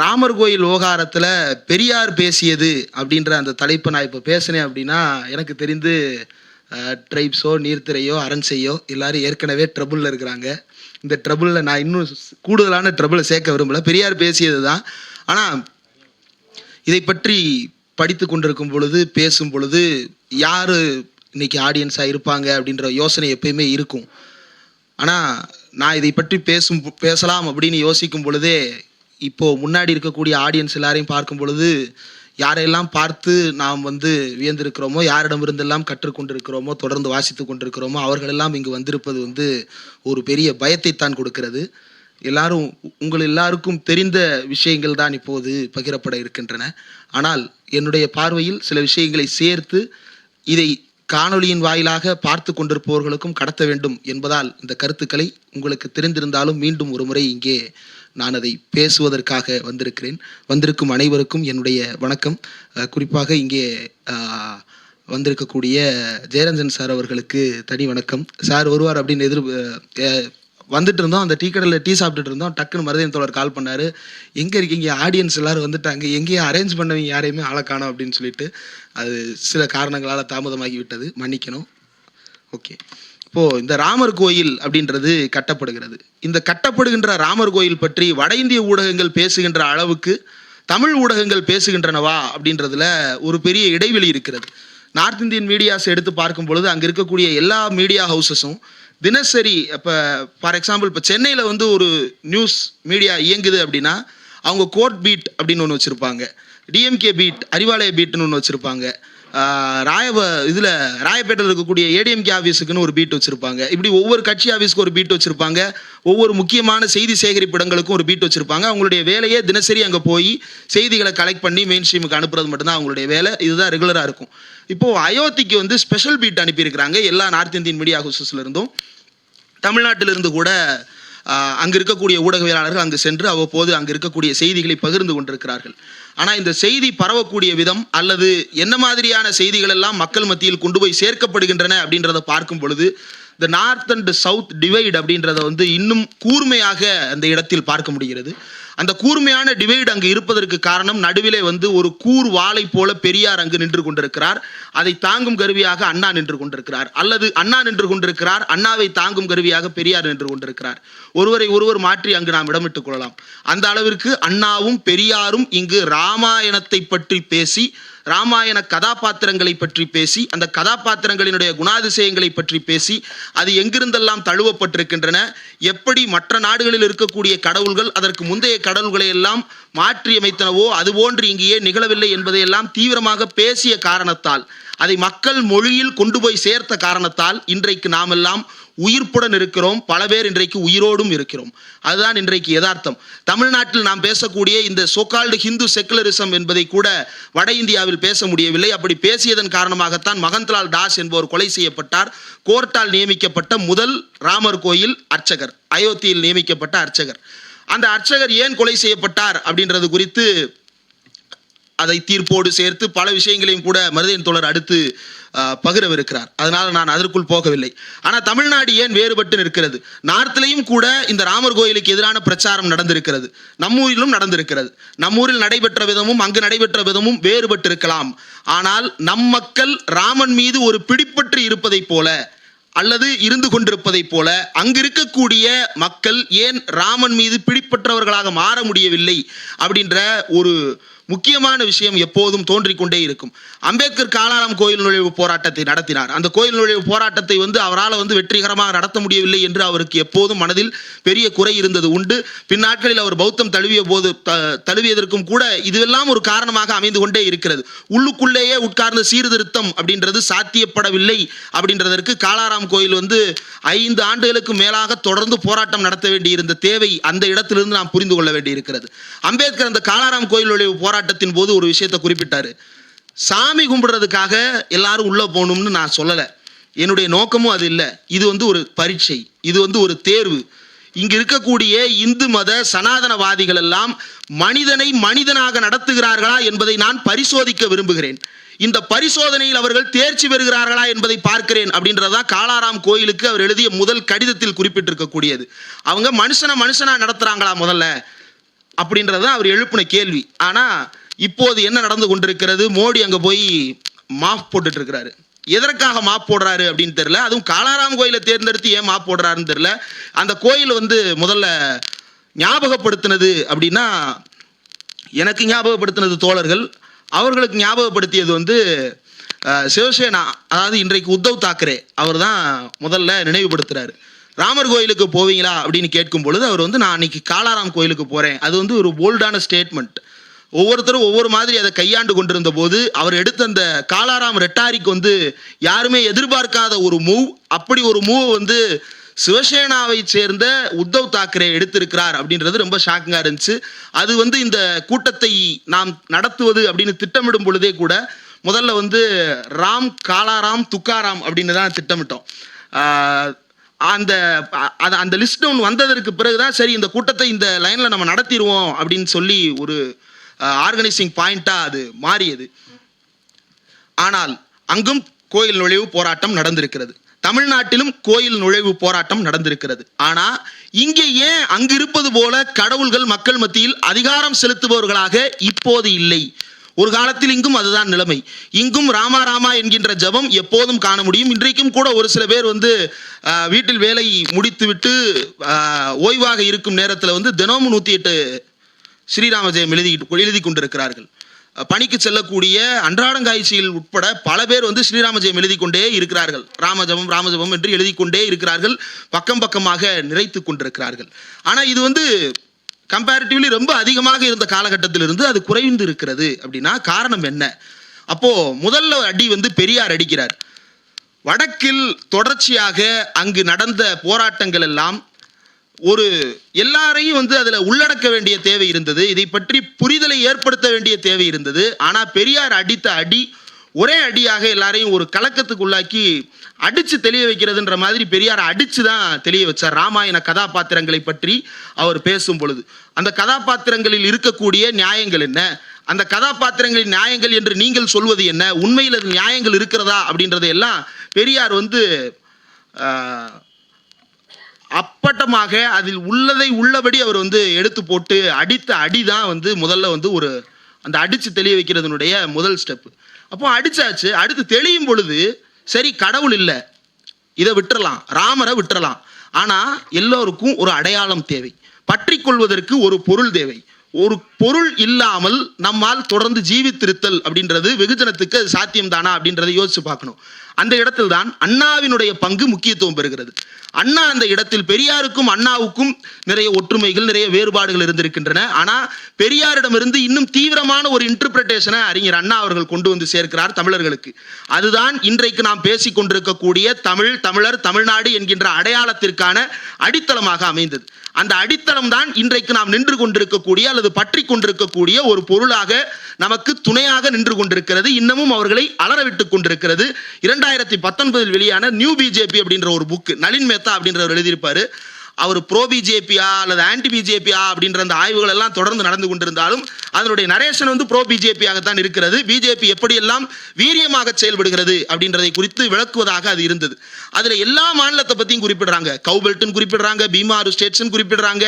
ராமர் கோயில் விவகாரத்தில் பெரியார் பேசியது அப்படின்ற அந்த தலைப்பை நான் இப்போ பேசினேன் அப்படின்னா எனக்கு தெரிந்து ட்ரைப்ஸோ நீர்த்திரையோ அரண்சையோ எல்லாரும் ஏற்கனவே ட்ரபுளில் இருக்கிறாங்க. இந்த ட்ரபுளில் நான் இன்னும் கூடுதலான ட்ரபுளை சேர்க்க விரும்பலை. பெரியார் பேசியது தான் ஆனால் இதை பற்றி படித்து கொண்டிருக்கும் பொழுது பேசும் பொழுது யார் இன்னைக்கு ஆடியன்ஸாக இருப்பாங்க அப்படின்ற யோசனை எப்பயுமே இருக்கும். ஆனால் நான் இதை பற்றி பேசும் பேசலாம் அப்படின்னு யோசிக்கும் பொழுதே இப்போ முன்னாடி இருக்கக்கூடிய ஆடியன்ஸ் எல்லாரையும் பார்க்கும் பொழுது யாரையெல்லாம் பார்த்து நாம் வந்து வியந்திருக்கிறோமோ யாரிடமிருந்தெல்லாம் கற்றுக்கொண்டிருக்கிறோமோ தொடர்ந்து வாசித்து கொண்டிருக்கிறோமோ அவர்களெல்லாம் இங்கு வந்திருப்பது வந்து ஒரு பெரிய பயத்தை தான் கொடுக்கிறது. எல்லாரும் உ- உங்கள் எல்லாருக்கும் தெரிந்த விஷயங்கள் தான் இப்போது பகிரப்பட இருக்கின்றன. ஆனால் என்னுடைய பார்வையில் சில விஷயங்களை சேர்த்து இதை காணொலியின் வாயிலாக பார்த்து கொண்டிருப்பவர்களுக்கும் கடத்த வேண்டும் என்பதால் இந்த கருத்துக்களை உங்களுக்கு தெரிந்திருந்தாலும் மீண்டும் ஒரு முறை இங்கே நான் அதை பேசுவதற்காக வந்திருக்கிறேன். வந்திருக்கும் அனைவருக்கும் என்னுடைய வணக்கம். குறிப்பாக இங்கே வந்திருக்கக்கூடிய ஜெயரஞ்சன் சார் அவர்களுக்கு தனி வணக்கம். சார் வருவார் அப்படின்னு எதிர் வந்துட்டு இருந்தோம். அந்த டீ கடையில் டீ சாப்பிட்டுட்டு இருந்தோம். டக்குன்னு மருதன் தோழர் கால் பண்ணார். எங்கே இருக்கீங்க? ஆடியன்ஸ் எல்லாரும் வந்துட்டாங்க. எங்கேயும் அரேஞ்ச் பண்ணவங்க யாரையுமே ஆளை காணோம் அப்படின்னு சொல்லிட்டு அது சில காரணங்களால் தாமதமாகி விட்டது மன்னிக்கணும். ஓகே. இப்போ இந்த ராமர் கோயில் அப்படின்றது கட்டப்படுகிறது. இந்த கட்டப்படுகின்ற ராமர் கோயில் பற்றி வட இந்திய ஊடகங்கள் பேசுகின்ற அளவுக்கு தமிழ் ஊடகங்கள் பேசுகின்றனவா அப்படின்றதுல ஒரு பெரிய இடைவெளி இருக்கிறது. நார்த் இந்தியன் மீடியாஸ் எடுத்து பார்க்கும் பொழுது அங்கே இருக்கக்கூடிய எல்லா மீடியா ஹவுசஸும் தினசரி இப்போ ஃபார் எக்ஸாம்பிள் இப்போ சென்னையில் வந்து ஒரு நியூஸ் மீடியா இயங்குது அப்படின்னா அவங்க கோர்ட் பீட் அப்படின்னு ஒன்று வச்சுருப்பாங்க. டிஎம்கே பீட் அறிவாலய பீட்னு ஒன்று வச்சுருப்பாங்க. ராயப இதில் ராயப்பேட்டையில் இருக்கக்கூடிய ஏடிஎம்கே ஆஃபீஸுக்குன்னு ஒரு பீட் வச்சுருப்பாங்க. இப்படி ஒவ்வொரு கட்சி ஆஃபீஸ்க்கு ஒரு பீட் வச்சுருப்பாங்க. ஒவ்வொரு முக்கியமான செய்தி சேகரிப்பு இடங்களுக்கும் ஒரு பீட் வச்சுருப்பாங்க. அவங்களுடைய வேலையே தினசரி அங்கே போய் செய்திகளை கலெக்ட் பண்ணி மெயின் ஸ்ட்ரீமுக்கு அனுப்புறது மட்டும்தான் அவங்களுடைய வேலை. இதுதான் ரெகுலராக இருக்கும். இப்போது அயோத்திக்கு வந்து ஸ்பெஷல் பீட் அனுப்பியிருக்கிறாங்க எல்லா நார்த் இந்தியன் மீடியா ஹவுசஸ்ல இருந்தும். தமிழ்நாட்டிலிருந்து கூட அங்கே அங்கு இருக்கக்கூடிய ஊடகவியலாளர்கள் அங்கு சென்று அவ்வப்போது அங்கு இருக்கக்கூடிய செய்திகளை பகிர்ந்து கொண்டிருக்கிறார்கள். ஆனால் இந்த செய்தி பரவக்கூடிய விதம் அல்லது என்ன மாதிரியான செய்திகள் எல்லாம் மக்கள் மத்தியில் கொண்டு போய் சேர்க்கப்படுகின்றன அப்படின்றத பார்க்கும் பொழுது இந்த நார்த் அண்ட் சவுத் டிவைட் அப்படின்றத வந்து இன்னும் கூர்மையாக அந்த இடத்தில் பார்க்க முடிகிறது. அந்த கூர்மையான டிவைடு அங்கு இருப்பதற்கு காரணம் நடுவிலே வந்து ஒரு கூர் வாளை போல பெரியார் அங்கு நின்று கொண்டிருக்கிறார். அதை தாங்கும் கருவியாக அண்ணா நின்று கொண்டிருக்கிறார். அல்லது அண்ணா நின்று கொண்டிருக்கிறார் அண்ணாவை தாங்கும் கருவியாக பெரியார் நின்று கொண்டிருக்கிறார். ஒருவரை ஒருவர் மாற்றி அங்கு நாம் இடமிட்டுக் கொள்ளலாம். அந்த அளவிற்கு அண்ணாவும் பெரியாரும் இங்கு ராமாயணத்தை பற்றி பேசி ராமாயண கதாபாத்திரங்களை பற்றி பேசி அந்த கதாபாத்திரங்களினுடைய குணாதிசயங்களை பற்றி பேசி அது எங்கிருந்தெல்லாம் தழுவப்பட்டிருக்கின்றன எப்படி மற்ற நாடுகளில் இருக்கக்கூடிய கடவுள்கள் அதற்கு முந்தைய கடவுள்களை எல்லாம் மாற்றியமைத்தனவோ அதுபோன்று இங்கேயே நிகழவில்லை என்பதையெல்லாம் தீவிரமாக பேசிய காரணத்தால் அதை மக்கள் மொழியில் கொண்டு போய் சேர்த்த காரணத்தால் இன்றைக்கு நாமெல்லாம் உயிர்ப்புடன் இருக்கிறோம். பல பேர் இன்றைக்கு உயிரோடும் இருக்கிறோம். அதுதான் இன்றைக்கு யதார்த்தம். தமிழ்நாட்டில் நாம் பேசக்கூடிய இந்த சோகால்டு ஹிந்து செக்குலரிசம் என்பதை கூட வட இந்தியாவில் பேச முடியவில்லை. அப்படி பேசியதன் காரணமாகத்தான் மகந்த்லால் தாஸ் என்பவர் கொலை செய்யப்பட்டார். கோர்ட்டால் நியமிக்கப்பட்ட முதல் ராமர் கோயில் அர்ச்சகர் அயோத்தியில் நியமிக்கப்பட்ட அர்ச்சகர். அந்த அர்ச்சகர் ஏன் கொலை செய்யப்பட்டார் அப்படின்றது குறித்து அதை தீர்ப்போடு சேர்த்து பல விஷயங்களையும் கூட மருதையன் தோழர் அடுத்து பகிரவிருக்கிறார். அதனால் நான் அதற்குள் போகவில்லை. ஆனால் தமிழ்நாடு ஏன் வேறுபட்டு நிற்கிறது? நார்த்லேயும் கூட இந்த ராமர் கோயிலுக்கு எதிரான பிரச்சாரம் நடந்திருக்கிறது. நம்மூரிலும் நடந்திருக்கிறது. நம்மூரில் நடைபெற்ற விதமும் அங்கு நடைபெற்ற விதமும் வேறுபட்டு இருக்கலாம். ஆனால் நம் மக்கள் ராமன் மீது ஒரு பிடிப்பற்று இருப்பதைப் போல அல்லது இருந்து கொண்டிருப்பதைப் போல அங்கு இருக்கக்கூடிய மக்கள் ஏன் ராமன் மீது பிடிப்பற்றவர்களாக மாற முடியவில்லை? அப்படின்ற ஒரு முக்கியமான விஷயம் எப்போதும் தோன்றிக்கொண்டே இருக்கும். அம்பேத்கர் காலாராம் கோயில் நுழைவு போராட்டத்தை நடத்தினார். அந்த கோயில் நுழைவு போராட்டத்தை வந்து அவரால் வந்து வெற்றிகரமாக நடத்த முடியவில்லை என்று அவருக்கு எப்போதும் மனதில் பெரிய குறை இருந்தது உண்டு. பின்னாட்களில் அவர் பௌத்தம் தழுவிய போது தழுவியதற்கும் கூட இதுவெல்லாம் ஒரு காரணமாக அமைந்து கொண்டே இருக்கிறது. உள்ளுக்குள்ளேயே உட்கார்ந்த சீர்திருத்தம் அப்படின்றது சாத்தியப்படவில்லை அப்படின்றதற்கு காலாராம் கோயில் வந்து ஐந்து ஆண்டுகளுக்கு மேலாக தொடர்ந்து போராட்டம் நடத்த வேண்டியிருந்த தேவை அந்த இடத்திலிருந்து நாம் புரிந்து கொள்ள வேண்டியிருக்கிறது. அம்பேத்கர் அந்த காலாராம் கோயில் நுழைவு போராட்டம் போராட்டத்தின் போது ஒரு விஷயத்தை குறிப்பிட்டாரு. சாமி கும்பிடுறதுக்காக எல்லாரும் உள்ள போகணும்னு நான் சொல்லலை. என்னுடைய நோக்கமும் அது இல்லை. இது வந்து ஒரு பரீட்சை. இது வந்து ஒரு தேர்வு. இங்கு இருக்கக்கூடிய இந்து மத சனாதனவாதிகள் எல்லாம் மனிதனை மனிதனாக நடத்துகிறார்களா என்பதை நான் பரிசோதிக்க விரும்புகிறேன். இந்த பரிசோதனையில் அவர்கள் தேர்ச்சி பெறுகிறார்களா என்பதை பார்க்கிறேன் அப்படின்றதான் காளாராம் கோயிலுக்கு அவர் எழுதிய முதல் கடிதத்தில் குறிப்பிட்டிருக்கக்கூடியது. அவங்க மனுஷனை மனுஷனா நடத்துறாங்களா முதல்ல? அப்படின்றது தான் அவர் எழுப்பின கேள்வி. ஆனால் இப்போது என்ன நடந்து கொண்டிருக்கிறது? மோடி அங்கே போய் மாஃப் போட்டுட்டு இருக்கிறாரு எதற்காக மாப் போடுறாரு அப்படின்னு தெரியல. அதுவும் காலாராம் கோயிலை தேர்ந்தெடுத்து ஏன் மாப் போடுறாருன்னு தெரியல. அந்த கோயில் வந்து முதல்ல ஞாபகப்படுத்தினது அப்படின்னா எனக்கு ஞாபகப்படுத்தினது தோழர்கள் அவர்களுக்கு ஞாபகப்படுத்தியது வந்து சிவசேனா அதாவது இன்றைக்கு உத்தவ் தாக்கரே அவர் தான் முதல்ல நினைவுபடுத்துறாரு. ராமர் கோயிலுக்கு போவீங்களா அப்படின்னு கேட்கும் பொழுது அவர் வந்து நான் அன்னைக்கு காலாராம் கோயிலுக்கு போறேன். அது வந்து ஒரு போல்டான ஸ்டேட்மெண்ட் ஒவ்வொருத்தரும் ஒவ்வொரு மாதிரி அதை கையாண்டு கொண்டிருந்த போது அவர் எடுத்த அந்த காலாராம் ரெட்டாரிக்கு வந்து யாருமே எதிர்பார்க்காத ஒரு மூவ் அப்படி ஒரு மூவ் வந்து சிவசேனாவை சேர்ந்த உத்தவ் தாக்கரே எடுத்திருக்கிறார் அப்படின்றது ரொம்ப ஷாக்கிங்காக இருந்துச்சு. அது வந்து இந்த கூட்டத்தை நாம் நடத்துவது அப்படின்னு திட்டமிடும் பொழுதே கூட முதல்ல வந்து ராம் காலாராம் துக்காராம் அப்படின்னு தான் திட்டமிட்டோம். அந்த அது அந்த லிஸ்ட் ஒன்று வந்ததற்கு பிறகுதான் சரி இந்த கூட்டத்தை இந்த லைனில் நம்ம நடத்திடுவோம் அப்படின்னு சொல்லி ஒரு ஆர்கனைசிங் பாயிண்ட்டாக அது மாறியது. ஆனால் அங்கும் கோயில் நுழைவு போராட்டம் நடந்திருக்கிறது. தமிழ்நாட்டிலும் கோயில் நுழைவு போராட்டம் நடந்திருக்கிறது. ஆனா இங்கே ஏன் அங்கு இருப்பது போல கடவுள்கள் மக்கள் மத்தியில் அதிகாரம் செலுத்துபவர்களாக இப்போது இல்லை? ஒரு காலத்தில் இங்கும் அதுதான் நிலைமை. இங்கும் ராமா ராமா என்கின்ற ஜெபம் எப்போதும் காண முடியும். இன்றைக்கும் கூட ஒரு சில பேர் வந்து வீட்டில் வேலை முடித்துவிட்டு ஓய்வாக இருக்கும் நேரத்தில் வந்து தினமும் நூற்றி எட்டு ஸ்ரீராம ஜெயம் எழுதி எழுதி கொண்டிருக்கிறார்கள். பணிக்கு செல்லக்கூடிய அன்றாடங்காய்ச்சியில் உட்பட பல பேர் வந்து ஸ்ரீராம ஜெயம் எழுதி கொண்டே இருக்கிறார்கள். ராமஜபம் ராமஜபம் என்று எழுதி கொண்டே இருக்கிறார்கள். பக்கம் பக்கமாக நிறைத்து கொண்டிருக்கிறார்கள். ஆனால் இது வந்து கம்பேரிட்டிவ்லி ரொம்ப அதிகமாக இருந்த காலகட்டத்திலிருந்து அது குறைந்து இருக்கிறது. அப்படின்னா காரணம் என்ன? அப்போ முதல்ல அடி வந்து பெரியார் அடிக்கிறார். வடக்கில் தொடர்ச்சியாக அங்கு நடந்த போராட்டங்கள் எல்லாம் ஒரு எல்லாரையும் வந்து அதில் உள்ளடக்க வேண்டிய தேவை இருந்தது. இதை பற்றி புரிதலை ஏற்படுத்த வேண்டிய தேவை இருந்தது. ஆனால் பெரியார் அடித்த அடி ஒரே அடியாக எல்லாரையும் ஒரு கலக்கத்துக்குள்ளாக்கி அடிச்சு தெளிய வைக்கிறதுன்ற மாதிரி பெரியார் அடிச்சு தான் தெளிய வச்சார். ராமாயண கதாபாத்திரங்களை பற்றி அவர் பேசும் பொழுது. அந்த கதாபாத்திரங்களில் இருக்கக்கூடிய நியாயங்கள் என்ன? அந்த கதாபாத்திரங்களின் நியாயங்கள் என்று நீங்கள் சொல்வது என்ன? உண்மையில் அது நியாயங்கள் இருக்கிறதா? அப்படின்றதை எல்லாம் பெரியார் வந்து அப்பட்டமாக அதில் உள்ளதை உள்ளபடி அவர் வந்து எடுத்து போட்டு அடித்த அடி தான் வந்து முதல்ல வந்து ஒரு அந்த அடிச்சு தெளிய வைக்கிறதுனுடைய முதல் ஸ்டெப்பு அப்போ அடிச்சாச்சு அடுத்து தெளியும் பொழுது சரி கடவுள் இல்லை. இதை விட்டுறலாம். ராமரை விட்டுறலாம். ஆனா எல்லோருக்கும் ஒரு அடையாளம் தேவை. பற்றி கொள்வதற்கு ஒரு பொருள் தேவை. ஒரு பொருள் இல்லாமல் நம்மால் தொடர்ந்து ஜீவித்திருத்தல் அப்படின்றது வெகுஜனத்துக்கு அது சாத்தியம் தானா அப்படின்றத யோசிச்சு பார்க்கணும். அந்த இடத்தில் தான் அண்ணாவினுடைய பங்கு முக்கியத்துவம் பெறுகிறது. அண்ணா அந்த இடத்தில் பெரியாருக்கும் அண்ணாவுக்கும் நிறைய ஒற்றுமைகள் நிறைய வேறுபாடுகள் இருந்திருக்கின்றன. ஆனால் பெரியாரிடமிருந்து இன்னும் தீவிரமான ஒரு இன்டர்பிரட்டேஷனை அறிஞர் அண்ணா அவர்கள் கொண்டு வந்து சேர்க்கிறார் தமிழர்களுக்கு. அதுதான் இன்றைக்கு நாம் பேசிக் கொண்டிருக்கக்கூடிய தமிழ் தமிழர் தமிழ்நாடு என்கின்ற அடையாளத்திற்கான அடித்தளமாக அமைந்தது. அந்த அடித்தளம் தான் இன்றைக்கு நாம் நின்று கொண்டிருக்கக்கூடிய அல்லது பற்றி கொண்டிருக்கக்கூடிய ஒரு பொருளாக நமக்கு துணையாக நின்று கொண்டிருக்கிறது. இன்னமும் அவர்களை அலறவிட்டுக் கொண்டிருக்கிறது. இரண்டாயிரத்தி பத்தொன்பதில் வெளியான நியூ பிஜேபி அப்படின்ற ஒரு புக்கு நளின் மேத்தா அப்படின்றவர் எழுதியிருப்பாரு. அவர் ப்ரோ பிஜேபியா அல்லது ஆன்டி பிஜேபியா அப்படின்ற அந்த ஆய்வுகள் எல்லாம் தொடர்ந்து நடந்து கொண்டிருந்தாலும் அதனுடைய நரேஷன் வந்து ப்ரோ பிஜேபியாகத்தான் இருக்கிறது. பிஜேபி எப்படியெல்லாம் வீரியமாக செயல்படுகிறது அப்படின்றதை குறித்து விளக்குவதாக அது இருந்தது. அதுல எல்லா மாநிலத்தை பற்றியும் குறிப்பிடுறாங்க. கவுபெல்ட்னு குறிப்பிடுறாங்க பீமாரு ஸ்டேட்ஸ்னு குறிப்பிடுறாங்க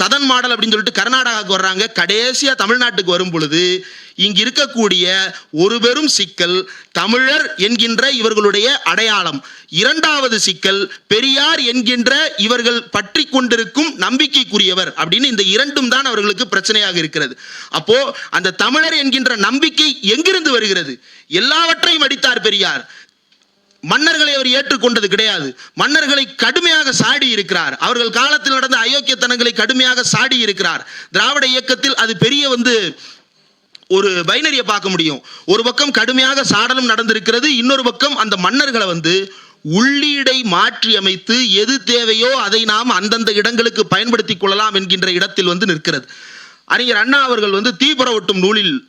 சதன் மாடல் அப்படின்னு சொல்லிட்டு கர்நாடகாவுக்கு வர்றாங்க. கடைசியா தமிழ்நாட்டுக்கு வரும் பொழுது இங்கு இருக்கக்கூடிய ஒரு பெரும் சிக்கல் தமிழர் என்கின்ற இவர்களுடைய அடையாளம். இரண்டாவது சிக்கல் பெரியார் என்கின்ற இவர்கள் அவர்கள் பற்றி கொண்டிருக்கும் நம்பிக்கைக்குரியவர் அப்படின்னு இந்த இரண்டும் தான் அவர்களுக்கு பிரச்சனையாக இருக்கிறது. அப்போ அந்த தமிழர் என்கின்ற நம்பிக்கை எங்கிருந்து வருகிறது? எல்லாவற்றையும் அடித்தார் பெரியார். மன்னர்களை அவர் ஏற்றுக்கொண்டது கிடையாது. மன்னர்களை கடுமையாக சாடி இருக்கிறார். அவர்கள் காலத்தில் நடந்த அயோக்கியத்தனங்களை கடுமையாக சாடி இருக்கிறார். திராவிட இயக்கத்தில் அது பெரிய வந்து ஒரு பைனரியை பார்க்க முடியும். ஒரு பக்கம் கடுமையாக சாடலும் நடந்திருக்கிறது. இன்னொரு பக்கம் அந்த மன்னர்களை வந்து உள்ளீடை மாற்றி அமைத்து எது தேவையோ அதை நாம் அந்தந்த இடங்களுக்கு பயன்படுத்திக் கொள்ளலாம் என்கின்ற இடத்தில் வந்து நிற்கிறது. அறிஞர் அண்ணா அவர்கள் வந்து தீபரவட்டும் நூலில்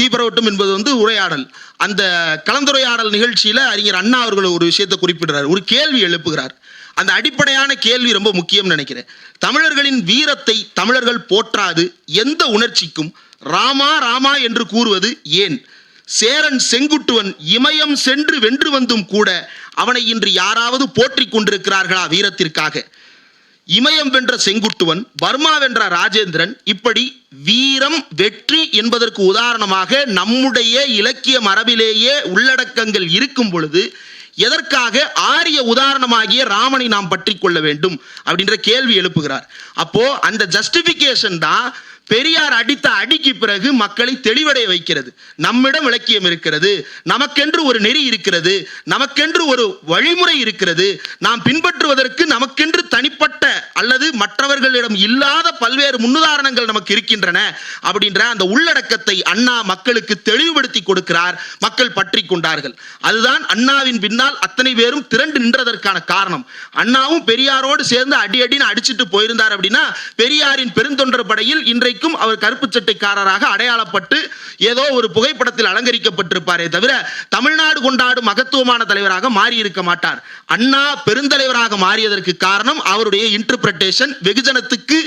தீபரவட்டும் என்பது வந்து உரையாடல். அந்த கலந்துரையாடல் நிகழ்ச்சியில அறிஞர் அண்ணா அவர்கள் ஒரு விஷயத்தை குறிப்பிடுறார். ஒரு கேள்வி எழுப்புகிறார். அந்த அடிப்படையான கேள்வி ரொம்ப முக்கியம் நினைக்கிறேன். தமிழர்களின் வீரத்தை தமிழர்கள் போற்றாது. எந்த உணர்ச்சிக்கும் ராமா ராமா என்று கூறுவது ஏன்? சேரன் செங்குட்டுவன் இமயம் சென்று வென்று வந்தும் கூட அவனை இன்று யாராவது போற்றிக் கொண்டிருக்கிறார்களா வீரத்திற்காக. இமயம் வென்ற செங்குட்டுவன் பர்மா வென்ற ராஜேந்திரன் இப்படி வீரம் வெற்றி என்பதற்கு உதாரணமாக நம்முடைய இலக்கிய மரபிலேயே உள்ளடக்கங்கள் இருக்கும் பொழுது எதற்காக ஆரிய உதாரணமாகிய ராமனை நாம் பற்றி கொள்ள வேண்டும் அப்படின்ற கேள்வி எழுப்புகிறார். அப்போ அந்த ஜஸ்டிபிகேஷன் தான் பெரியார் அடித்த அடிக்கு பிறகு மக்களை தெளிவடைய வைக்கிறது. நம்மிடம் இலக்கியம் இருக்கிறது. நமக்கென்று ஒரு நெறி இருக்கிறது. நமக்கென்று ஒரு வழிமுறை இருக்கிறது. நாம் பின்பற்றுவதற்கு நமக்கென்று தனிப்பட்ட அல்லது மற்றவர்களிடம் இல்லாத பல்வேறு முன்னுதாரணங்கள் நமக்கு இருக்கின்றன அப்படின்ற அந்த உள்ளடக்கத்தை அண்ணா மக்களுக்கு தெளிவுபடுத்தி கொடுக்கிறார் மக்கள் பற்றி கொண்டார்கள். அதுதான் அண்ணாவின் பின்னால் அத்தனை பேரும் திரண்டு நின்றதற்கான காரணம். அண்ணாவும் பெரியாரோடு சேர்ந்து அடி அடின்னு அடிச்சிட்டு போயிருந்தார் அப்படின்னா பெரியாரின் பெருந்தொண்டர் படையில் இன்றைக்கு இன்றைக்கும் அவர் கருப்பு சட்டைக்காரராக அடையாளப்பட்டு ஏதோ ஒரு புகைப்படத்தில் அலங்கரிக்கப்பட்டிருப்பாரே தவிர தமிழ்நாடு கொண்டாடும் மகத்துவமான தலைவராக மாறி இருக்க மாட்டார். அண்ணா பெருந்தலைவராக மாறியதற்கு காரணம் அவருடைய இன்டர்பிரட்டேஷன் வெகுஜனத்துக்கு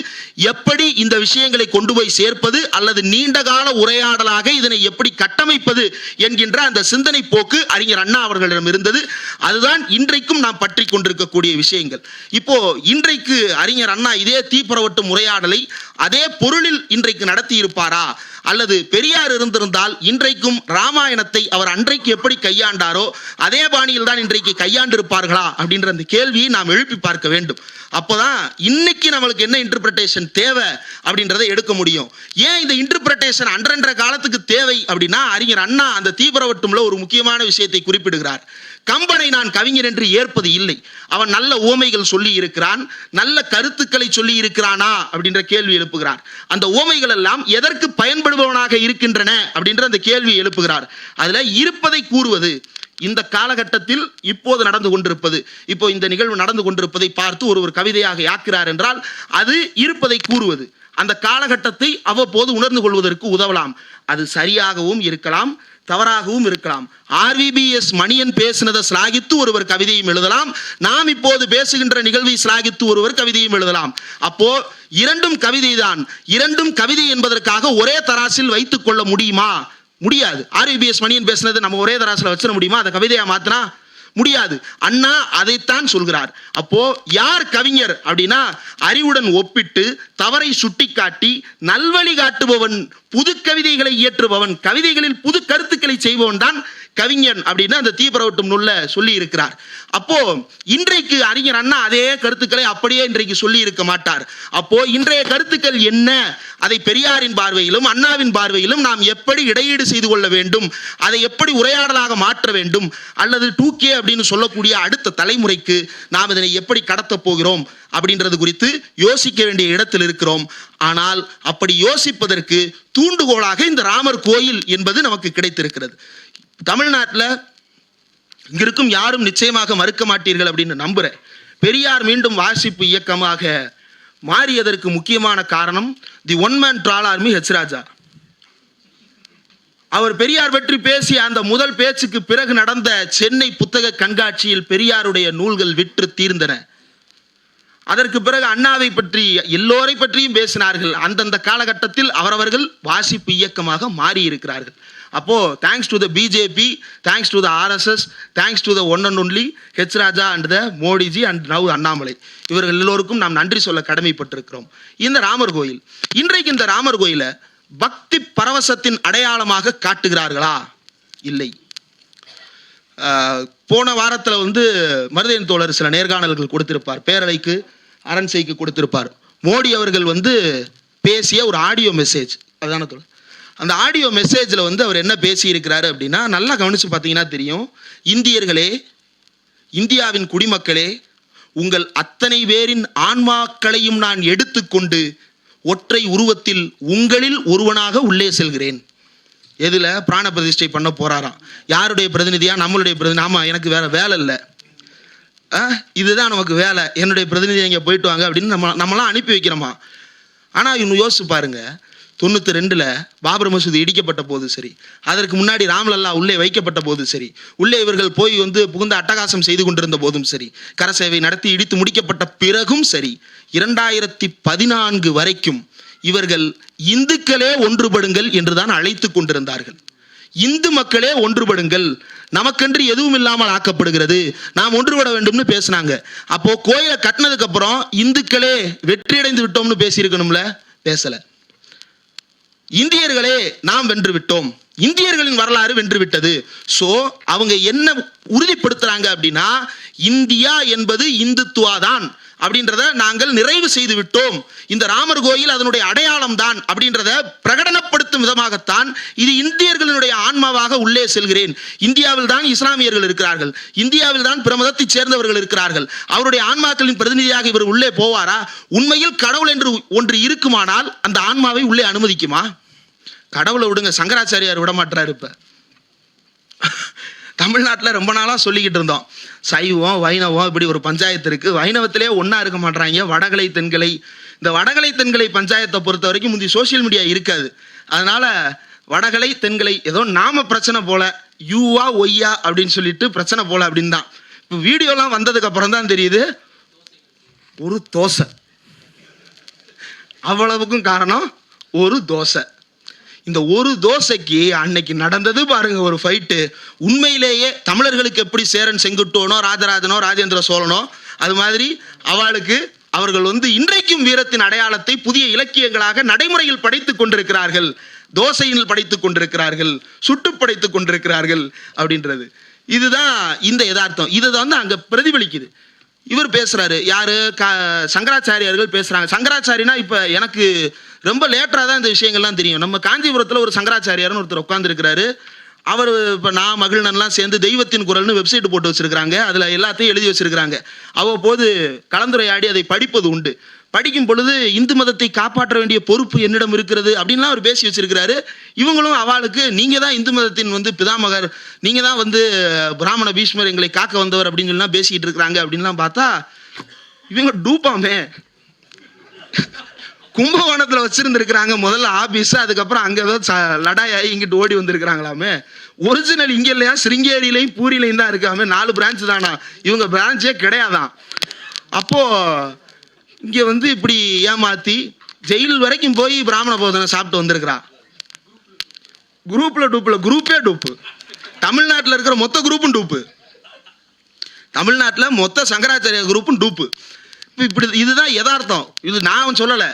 எப்படி இந்த விஷயங்களை கொண்டு போய் சேர்ப்பது அல்லது நீண்ட கால உரையாடலாக இதனை எப்படி கட்டமைப்பது என்கின்ற அந்த சிந்தனை போக்கு அறிஞர் அண்ணா அவர்களிடம் இருந்தது. அதுதான் இன்றைக்கும் நாம் பற்றி கொண்டிருக்கக்கூடிய விஷயங்கள். இப்போ இன்றைக்கு அறிஞர் அண்ணா இதே தீப்புறவட்டும் உரையாடலை அதே பொருளில் இன்றைக்கு நடத்தி இருப்பாரா அல்லது பெரியார் இருந்திருந்தால் இன்றைக்கும் ராமாயணத்தை அவர் அன்றைக்கு எப்படி கையாண்டாரோ அதே பாணியில் தான் இன்றைக்கு கையாண்டிருப்பார்களா? அப்படின்ற அந்த கேள்வியை நாம் எழுப்பி பார்க்க வேண்டும். அப்போதான் இன்னைக்கு நம்மளுக்கு என்ன இன்டர்பிரட்டேஷன் தேவை அப்படின்றத எடுக்க முடியும். ஏன் இந்த இன்டர்பிரட்டேஷன் அன்றன்ற காலத்துக்கு தேவை அப்படின்னா அறிஞர் அண்ணா அந்த தீவிரவட்டும்ல ஒரு முக்கியமான விஷயத்தை குறிப்பிடுகிறார். கம்பனை நான் கவிஞர் என்று ஏற்பது இல்லை. அவன் நல்ல உவமைகள் சொல்லி இருக்கிறான் நல்ல கருத்துக்களை சொல்லி இருக்கிறானா அப்படின்ற கேள்வி எழுப்புகிறார். அந்த உவமைகள் எல்லாம் எதற்கு பயன்படுபவனாக இருக்கின்றன அப்படின்ற அந்த கேள்வி எழுப்புகிறார். அதுல இருப்பதை கூறுவது இந்த காலகட்டத்தில் இப்போது நடந்து கொண்டிருப்பது இப்போ இந்த நிகழ்வு நடந்து கொண்டிருப்பதை பார்த்து ஒருவர் கவிதையாக யாக்கிறார் என்றால் அது இருப்பதை கூறுவது. அந்த காலகட்டத்தை அவ்வப்போது உணர்ந்து கொள்வதற்கு உதவலாம். அது சரியாகவும் இருக்கலாம் தவறாகவும் இருக்கலாம். ஆர்விபிஎஸ் மணியன் பேசினதை சிலாகித்து ஒருவர் கவிதையும் எழுதலாம். நாம் இப்போது பேசுகின்ற நிகழ்வை சிலாகித்து ஒருவர் கவிதையும் எழுதலாம். அப்போ இரண்டும் கவிதை தான் இரண்டும் கவிதை என்பதற்காக ஒரே தராசில் வைத்துக் கொள்ள முடியுமா? முடியாது. ஆர்விபிஎஸ் மணியன் பேசினது நம்ம ஒரே தராசில் வச்சிட முடியுமா? அதை கவிதையாக மாத்தினா முடியாது. அண்ணா அதைத்தான் சொல்கிறார். அப்போ யார் கவிஞர் அப்படின்னா அறிவுடன் ஒப்பிட்டு தவறை சுட்டிக்காட்டி நல்வழி காட்டுபவன் புது கவிதைகளை இயற்றுபவன் கவிதைகளில் புது கருத்துக்களை செய்பவன் தான் கவிஞன் அப்படின்னு அந்த தீபரவட்டும் நூல்ல சொல்லி இருக்கிறார் அப்போ இன்றைக்கு அறிஞர் அண்ணா அதே கருத்துக்களை அப்படியே இன்றைக்கு சொல்லி இருக்க மாட்டார். அப்போ இன்றைய கருத்துக்கள் என்ன? அதை பெரியாரின் பார்வையிலும் அண்ணாவின் பார்வையிலும் நாம் எப்படி இடையீடு செய்து கொள்ள வேண்டும்? அதை எப்படி உரையாடலாக மாற்ற வேண்டும்? அல்லது டூ கே அப்படின்னு சொல்லக்கூடிய அடுத்த தலைமுறைக்கு நாம் இதனை எப்படி கடத்தப் போகிறோம்? அப்படின்றது குறித்து யோசிக்க வேண்டிய இடத்தில் இருக்கிறோம். ஆனால் அப்படி யோசிப்பதற்கு தூண்டுகோலாக இந்த ராமர் கோயில் என்பது நமக்கு கிடைத்திருக்கிறது. தமிழ்நாட்டில் இங்கிருக்கும் யாரும் நிச்சயமாக மறுக்க மாட்டீர்கள் அப்படின்னு நம்புறேன். பெரியார் மீண்டும் வாசிப்பு இயக்கமாக மாறியதற்கு முக்கியமான காரணம் the one man troll army H Raja. அவர் பெரியார் பற்றி பேசிய அந்த முதல் பேச்சுக்கு பிறகு நடந்த சென்னை புத்தக கண்காட்சியில் பெரியாருடைய நூல்கள் விற்று தீர்ந்தன. அதற்கு பிறகு அண்ணாவை பற்றி எல்லோரை பற்றியும் பேசினார்கள். அந்தந்த காலகட்டத்தில் அவரவர்கள் வாசிப்பு இயக்கமாக மாறி அப்போது thanks to the BJP thanks to the RSS thanks to the one and only H Raja and the Modiji and now Annamalai இவர்கள் எல்லோருக்கும் நாம் நன்றி சொல்ல கடமைப்பட்டிருக்கிறோம். இந்த ராமர் கோயில் இன்றைக்கு இந்த ராமர் கோயிலை பக்தி பரவசத்தின் அடையாளமாக காட்டுகிறார்களா? இல்லை. போன வாரத்தில் வந்து மருதையன் தோழர் சில நேர்காணல்கள் கொடுத்திருப்பார். பேரலைக்கு அரண்சைக்கு கொடுத்திருப்பார். மோடி அவர்கள் வந்து பேசிய ஒரு ஆடியோ மெசேஜ் அதான தோழர்? அந்த ஆடியோ மெசேஜில் வந்து அவர் என்ன பேசியிருக்கிறாரு அப்படின்னா நல்லா கவனித்து பார்த்தீங்கன்னா தெரியும். இந்தியர்களே இந்தியாவின் குடிமக்களே உங்கள் அத்தனை பேரின் ஆன்மாக்களையும் நான் எடுத்துக்கொண்டு ஒற்றை உருவத்தில் உங்களில் ஒருவனாக உள்ளே செல்கிறேன். எதில்? பிராண பிரதிஷ்டை பண்ண போறாராம். யாருடைய பிரதிநிதியா? நம்மளுடைய பிரதிநிதி. ஆமாம் எனக்கு வேறு வேலை இல்லை. ஆ, இதுதான் நமக்கு வேலை. என்னுடைய பிரதிநிதி இங்கே போயிட்டு வாங்க அப்படின்னு நம்ம நம்மளாம் அனுப்பி வைக்கிறோமா? ஆனால் இன்னும் யோசிச்சு பாருங்கள் தொண்ணூற்றி ரெண்டில் பாபர் மசூதி இடிக்கப்பட்ட போது சரி. அதற்கு முன்னாடி ராம்லல்லா உள்ளே வைக்கப்பட்ட போது சரி. உள்ளே இவர்கள் போய் வந்து புகுந்த அட்டகாசம் செய்து கொண்டிருந்த போதும் சரி. கரசேவை நடத்தி இடித்து முடிக்கப்பட்ட பிறகும் சரி. இரண்டாயிரத்தி பதினான்கு வரைக்கும் இவர்கள் இந்துக்களே ஒன்றுபடுங்கள் என்றுதான் அழைத்து கொண்டிருந்தார்கள். இந்து மக்களே ஒன்றுபடுங்கள். நமக்கென்று எதுவும் இல்லாமல் ஆக்கப்படுகிறது. நாம் ஒன்றுபட வேண்டும்னு பேசினாங்க. அப்போ கோயிலை கட்டினதுக்கு அப்புறம் இந்துக்களே வெற்றியடைந்து விட்டோம்னு பேசியிருக்கணும்ல? பேசலை. இந்தியர்களே நாம் வென்று விட்டோம் இந்தியர்களின் வரலாறு வென்று விட்டது சோ அவங்க என்ன உறுதிப்படுத்துறாங்க அப்படின்னா இந்தியா என்பது இந்துத்துவா தான். அப்படின்றத நாங்கள் நிறைவு செய்து விட்டோம் இந்த ராமர் கோயில் அதனுடைய அடையாளம் தான் அப்படின்றத பிரகடனப்படுத்தும் விதமாகத்தான் இது இந்தியர்களினுடைய ஆன்மாவாக உள்ளே செல்கிறேன். இந்தியாவில் தான் இஸ்லாமியர்கள் இருக்கிறார்கள். இந்தியாவில் தான் பிற சேர்ந்தவர்கள் இருக்கிறார்கள். அவருடைய ஆன்மாக்களின் பிரதிநிதியாக இவர் உள்ளே போவாரா? உண்மையில் கடவுள் என்று ஒன்று இருக்குமானால் அந்த ஆன்மாவை உள்ளே அனுமதிக்குமா? கடவுளை விடுங்க சங்கராச்சாரியார் விட மாட்டாரு தமிழ்நாட்டில் ரொம்ப நாளாக சொல்லிக்கிட்டு இருந்தோம். சைவம் வைணவம் இப்படி ஒரு பஞ்சாயத்து இருக்குது வைணவத்திலே ஒன்றா இருக்க மாட்றாங்க. வடகலை தென்கலை. இந்த வடகலை தென்கலை பஞ்சாயத்தை பொறுத்த வரைக்கும் முந்தி சோஷியல் மீடியா இருக்காது. அதனால் வடகலை தென்கலை ஏதோ நாம பிரச்சனை போல யூவா ஒய்யா அப்படின்னு சொல்லிட்டு பிரச்சனை போல அப்படின்னு தான் இப்போ வீடியோலாம் வந்ததுக்கு அப்புறம் தான் தெரியுது. ஒரு தோசை. அவ்வளவுக்கும் காரணம் ஒரு தோசை. இந்த ஒரு தோசைக்கு அன்னைக்கு நடந்தது பாருங்க ஒரு ஃபைட்டு உண்மையிலேயே தமிழர்களுக்கு எப்படி சேரன் செங்குட்டோனோ ராஜராஜனோ ராஜேந்திர சோழனோ அது மாதிரி அவளுக்கு அவர்கள் வந்து இன்றைக்கும் வீரத்தின் அடையாளத்தை புதிய இலக்கியங்களாக நடைமுறையில் படைத்துக் கொண்டிருக்கிறார்கள். தோசையில் படைத்துக் கொண்டிருக்கிறார்கள். சுட்டு படைத்துக் கொண்டிருக்கிறார்கள் அப்படின்றது. இதுதான் இந்த யதார்த்தம். இதுதான் வந்து அங்க பிரதிபலிக்குது. இவர் பேசுறாரு. யாரு? சங்கராச்சாரியார்கள் பேசுறாங்க. சங்கராச்சாரினா இப்ப எனக்கு ரொம்ப லேட்டரா தான் இந்த விஷயங்கள்லாம் தெரியும். நம்ம காஞ்சிபுரத்துல ஒரு சங்கராச்சாரியார்னு ஒருத்தர் உட்காந்துருக்கிறாரு அவர் இப்போ நான் மகிழ்நன்லாம் சேர்ந்து தெய்வத்தின் குரல்னு வெப்சைட் போட்டு வச்சிருக்கிறாங்க. அதில் எல்லாத்தையும் எழுதி வச்சிருக்கிறாங்க. அவ்வப்போது கலந்துரையாடி அதை படிப்பது உண்டு. படிக்கும் பொழுது இந்து மதத்தை காப்பாற்ற வேண்டிய பொறுப்பு என்னிடம் இருக்கிறது அப்படின்லாம் அவர் பேசி வச்சிருக்கிறாரு. இவங்களும் அவளுக்கு நீங்க தான் இந்து மதத்தின் வந்து பிதாமகர் நீங்க தான் வந்து பிராமண பீஷ்மர் எங்களை காக்க வந்தவர் அப்படின்னு சொல்லலாம் பேசிக்கிட்டு இருக்கிறாங்க அப்படின்லாம் பார்த்தா இவங்க டூப்பாமே. கும்பகோணத்தில் வச்சிருந்துருக்கிறாங்க முதல்ல ஆபீஸ் அதுக்கப்புறம் அங்கே ஏதோ ச- லடாய் ஆகி இங்கிட்டு ஓடி வந்திருக்கிறாங்களாமே. ஒரிஜினல் இங்கே இல்லையா? சிருங்கேரியிலையும் பூரியிலையும் தான் இருக்காமே. நாலு பிரான்ச் தானா? இவங்க பிரான்ச்சே கிடையாதான். அப்போது இங்கே வந்து இப்படி ஏமாத்தி ஜெயில் வரைக்கும் போய் பிராமண போதனை சாப்பிட்டு வந்திருக்கிறா. குரூப்பில் டூப்பில் குரூப்பே டூப்பு தமிழ்நாட்டில் இருக்கிற மொத்த குரூப்பும் டூப்பு தமிழ்நாட்டில் மொத்த சங்கராச்சாரிய குரூப்பும் டூப்பு இப்படி இதுதான் யதார்த்தம். இது நான் சொல்லலை.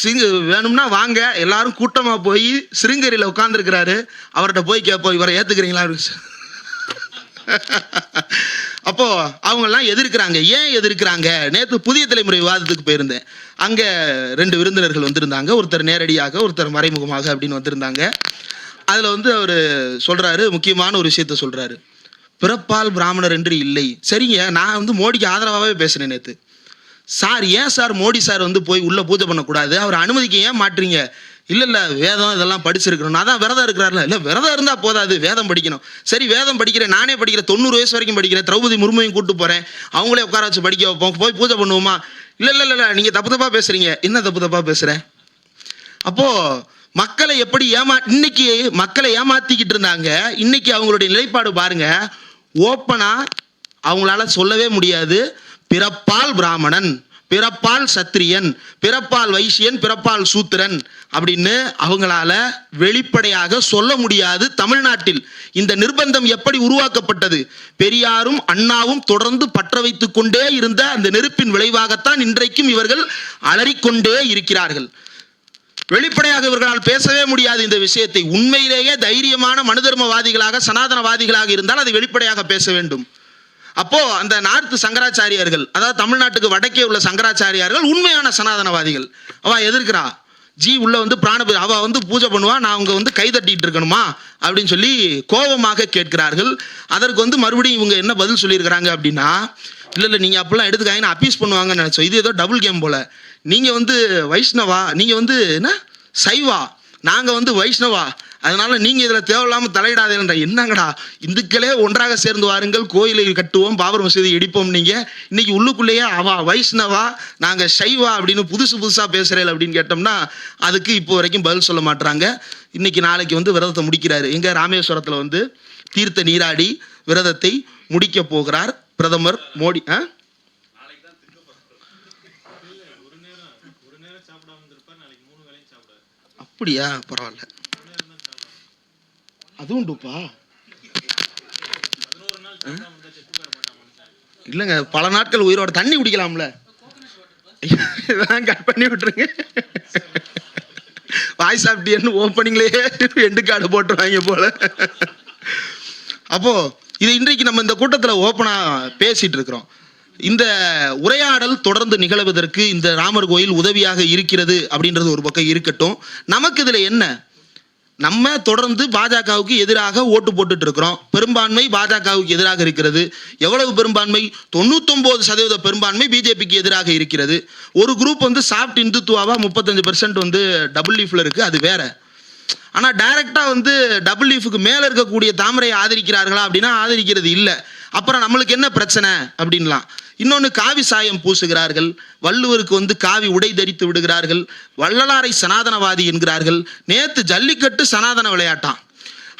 சிங்க வேணும்னா வாங்க. எல்லாரும் கூட்டமாக போய் சிருங்கேரியில் உட்காந்துருக்கிறாரு அவர்கிட்ட போய் கேட்போம் இவரை ஏற்றுக்கிறீங்களா அப்போ அவங்கெல்லாம் எதிர்க்கிறாங்க. ஏன் எதிர்க்கிறாங்க? நேற்று புதிய தலைமுறை விவாதத்துக்கு போயிருந்தேன். அங்கே ரெண்டு விருந்தினர்கள் வந்திருந்தாங்க. ஒருத்தர் நேரடியாக ஒருத்தர் மறைமுகமாக அப்படின்னு வந்திருந்தாங்க. அதில் வந்து அவர் சொல்கிறாரு முக்கியமான ஒரு விஷயத்த சொல்கிறாரு பிறப்பால் பிராமணர் என்று இல்லை. சரிங்க நான் வந்து மோடிக்கு ஆதரவாகவே பேசுனேன் நேற்று சார் ஏன் சார் மோடி சார் வந்து போய் உள்ளே பூஜை பண்ணக்கூடாது? அவர் அனுமதிக்க ஏன் மாட்டுறீங்க? இல்லை இல்லை வேதம் இதெல்லாம் படிச்சிருக்கணும். நான் தான் விரதம் இருக்கிறாருல. இல்லை விரதம் இருந்தால் போதாது வேதம் படிக்கணும். சரி வேதம் படிக்கிறேன் நானே படிக்கிறேன் தொண்ணூறு வயசு வரைக்கும் படிக்கிறேன் திரௌபதி முர்மையும் கூட்டு போகிறேன் அவங்களே உட்கார வச்சு படிக்க வைப்போம். போய் பூஜை பண்ணுவோமா? இல்லை இல்லை இல்லை நீங்கள் தப்பு தப்பாக பேசுகிறீங்க என்ன தப்பு தப்பாக பேசுகிறேன் அப்போ மக்களை எப்படி ஏமா இன்னைக்கு மக்களை ஏமாத்திக்கிட்டு இருந்தாங்க. இன்னைக்கு அவங்களுடைய நிலைப்பாடு பாருங்க. ஓப்பனா அவங்களால சொல்லவே முடியாது. பிறப்பால் பிராமணன். பிறப்பால் சத்திரியன் பிறப்பால் வைசியன் பிறப்பால் சூத்திரன் அப்படின்னு அவங்களால வெளிப்படையாக சொல்ல முடியாது தமிழ்நாட்டில். இந்த நிர்பந்தம் எப்படி உருவாக்கப்பட்டது? பெரியாரும் அண்ணாவும் தொடர்ந்து பற்ற வைத்துக் கொண்டே இருந்த அந்த நெருப்பின் விளைவாகத்தான் இன்றைக்கும் இவர்கள் அலறிக்கொண்டே இருக்கிறார்கள். வெளிப்படையாக இவர்களால் பேசவே முடியாது இந்த விஷயத்தை. உண்மையிலேயே தைரியமான மனுதர்மவாதிகளாக சனாதனவாதிகளாக இருந்தால் அதை வெளிப்படையாக பேச வேண்டும். அப்போ அந்த நார்த்து சங்கராச்சாரியார்கள் அதாவது தமிழ்நாட்டுக்கு வடக்கே உள்ள சங்கராச்சாரியார்கள் உண்மையான சனாதனவாதிகள். அவ எதிர்க்கிறா. ஜி உள்ள வந்து பிராண அவ வந்து பூஜை பண்ணுவா நான் அவங்க வந்து கை தட்டிட்டு இருக்கணுமா? அப்படின்னு சொல்லி கோபமாக கேட்கிறார்கள். அதற்கு வந்து மறுபடியும் இவங்க என்ன பதில் சொல்லியிருக்கிறாங்க அப்படின்னா இல்லை இல்லை நீங்கள் அப்படிலாம் எடுத்துக்காங்கன்னு அப்பீஸ் பண்ணுவாங்கன்னு நினச்சோம். இது ஏதோ டபுள் கேம் போல. நீங்கள் வந்து வைஷ்ணவா நீங்கள் வந்து என்ன? சைவா நாங்கள் வந்து வைஷ்ணவா. அதனால நீங்கள் இதில் தேவையில்லாமல் தலையிடாதேன்றா என்னங்கடா? இந்துக்களே ஒன்றாக சேர்ந்து வாருங்கள் கோயிலை கட்டுவோம் பாபர் மசூதி இடிப்போம் நீங்கள் இன்னைக்கு உள்ளுக்குள்ளேயே அவா வைஷ்ணவா நாங்கள் சைவா அப்படின்னு புதுசு புதுசாக பேசுகிறேன் அப்படின்னு கேட்டோம்னா அதுக்கு இப்போ வரைக்கும் பதில் சொல்ல மாட்டுறாங்க இன்னைக்கு நாளைக்கு வந்து விரதத்தை முடிக்கிறாரு. எங்கள் ராமேஸ்வரத்தில் வந்து தீர்த்த நீராடி விரதத்தை முடிக்க போகிறார் பிரதமர் மோடி ஆ? அப்படியா? பரவாயில்ல. அதுவும் உண்டுப்பா. இல்லைங்க பல நாட்கள் உயிரோட தண்ணி குடிக்கலாம்ல. இதெல்லாம் கட் பண்ணி விட்டுருங்க. வாய்ஸ் ஆஃப் டிஎன் ஓப்பனிங்லேயே எண்டு கார்டு போட்டுருவாங்க போல. அப்போ இது இன்றைக்கு நம்ம இந்த கூட்டத்தில் ஓப்பனாக பேசிட்டு இருக்கிறோம். இந்த உரையாடல் தொடர்ந்து நிகழ்வதற்கு இந்த ராமர் கோயில் உதவியாக இருக்கிறது அப்படின்றது ஒரு பக்கம் இருக்கட்டும். நமக்கு இதில் என்ன? நம்ம தொடர்ந்து பாஜகவுக்கு எதிராக ஓட்டு போட்டுட்டு இருக்கிறோம். பெரும்பான்மை பாஜகவுக்கு எதிராக இருக்கிறது. எவ்வளவு பெரும்பான்மை? தொண்ணூத்தொம்பது சதவீத பெரும்பான்மை பிஜேபிக்கு எதிராக இருக்கிறது. ஒரு குரூப் வந்து சாஃப்ட் இந்துத்துவாவா முப்பத்தஞ்சு பெர்சன்ட் வந்து டபுள் லீஃப்ல இருக்கு. அது வேற. ஆனால் டைரெக்டாக வந்து டபுள் லீஃபுக்கு மேலே இருக்கக்கூடிய தாமரையை ஆதரிக்கிறார்களா அப்படின்னா ஆதரிக்கிறது இல்லை. அப்புறம் நம்மளுக்கு என்ன பிரச்சனை அப்படின்லாம். இன்னொன்று காவி சாயம் பூசுகிறார்கள் வள்ளுவருக்கு வந்து காவி உடை தரித்து விடுகிறார்கள் வள்ளலாரை சனாதனவாதி என்கிறார்கள் நேற்று ஜல்லிக்கட்டு சனாதன விளையாட்டான்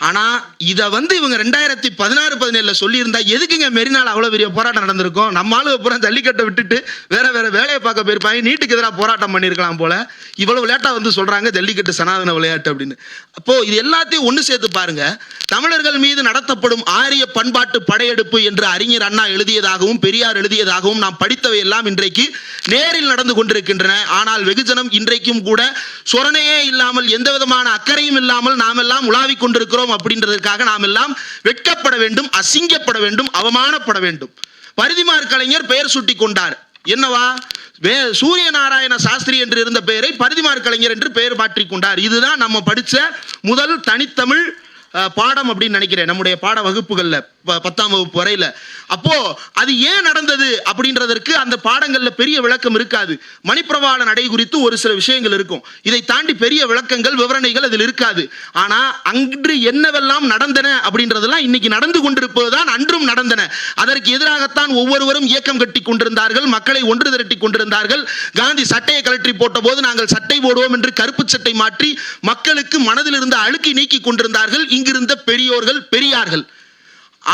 ஆனால் இதை வந்து இவங்க ரெண்டாயிரத்தி பதினாறு பதினேழில் சொல்லியிருந்தா எதுக்குங்க மெரினால் அவ்வளோ பெரிய போராட்டம் நடந்திருக்கும்? நம்ம ஆளு அப்புறம் ஜல்லிக்கட்டை விட்டுட்டு வேற வேற வேலையை பார்க்க போயிருப்பாங்க. நீட்டுக்கு எதிராக போராட்டம் பண்ணியிருக்கலாம் போல. இவ்வளவு லேட்டாக வந்து சொல்றாங்க ஜல்லிக்கட்டு சனாதன விளையாட்டு அப்படின்னு. அப்போ இது எல்லாத்தையும் ஒன்று சேர்த்து பாருங்க. தமிழர்கள் மீது நடத்தப்படும் ஆரிய பண்பாட்டு படையெடுப்பு என்று அறிஞர் அண்ணா எழுதியதாகவும் பெரியார் எழுதியதாகவும் நாம் படித்தவை எல்லாம் இன்றைக்கு நேரில் நடந்து கொண்டிருக்கின்றன. ஆனால் வெகுஜனம் இன்றைக்கும் கூட சொரணையே இல்லாமல் எந்த விதமான அக்கறையும் இல்லாமல் நாம் எல்லாம் உலாவிக் கொண்டிருக்கிறோம். அப்படின்றதற்காக நாம் எல்லாம் வெட்கப்பட வேண்டும் அசிங்கப்பட வேண்டும் அவமானப்பட வேண்டும். பரிதிமார் கலைஞர் பெயர் சூட்டி கொண்டார். என்னவா? வே சூரிய நாராயண சாஸ்திரி என்று இருந்த பெயரை பரிதிமார் கலைஞர் என்று பெயர் மாற்றிக் கொண்டார். இதுதான் நம்ம படிச்ச முதல் தனித்தமிழ் பாடம் அப்படின்னு நினைக்கிறேன் நம்முடைய பாட வகுப்புகளில். பத்தாம் வகுப்பு வரையில. அப்போ அது ஏன் நடந்தது அப்படின்றதற்கு அந்த பாடங்கள்ல பெரிய விளக்கம் இருக்காது. மணிப்பிரவாள நடை குறித்து ஒரு சில விஷயங்கள் இருக்கும். இதை தாண்டி பெரிய விளக்கங்கள் விவரணைகள் அதில் இருக்காது. ஆனா அன்று என்னவெல்லாம் நடந்தன அப்படின்றதெல்லாம் இன்னைக்கு நடந்து கொண்டிருப்பதுதான் அன்றும் நடந்தன. அதற்கு எதிராகத்தான் ஒவ்வொருவரும் இயக்கம் கட்டி கொண்டிருந்தார்கள் மக்களை ஒன்று திரட்டி கொண்டிருந்தார்கள். காந்தி சட்டையை கழற்றி போட்ட போது நாங்கள் சட்டை போடுவோம் என்று கருப்பு சட்டை மாற்றி மக்களுக்கு மனதில் இருந்த அழுக்கை நீக்கி கொண்டிருந்தார்கள். இங்கிருந்த பெரியோர்கள் பெரியார்கள்.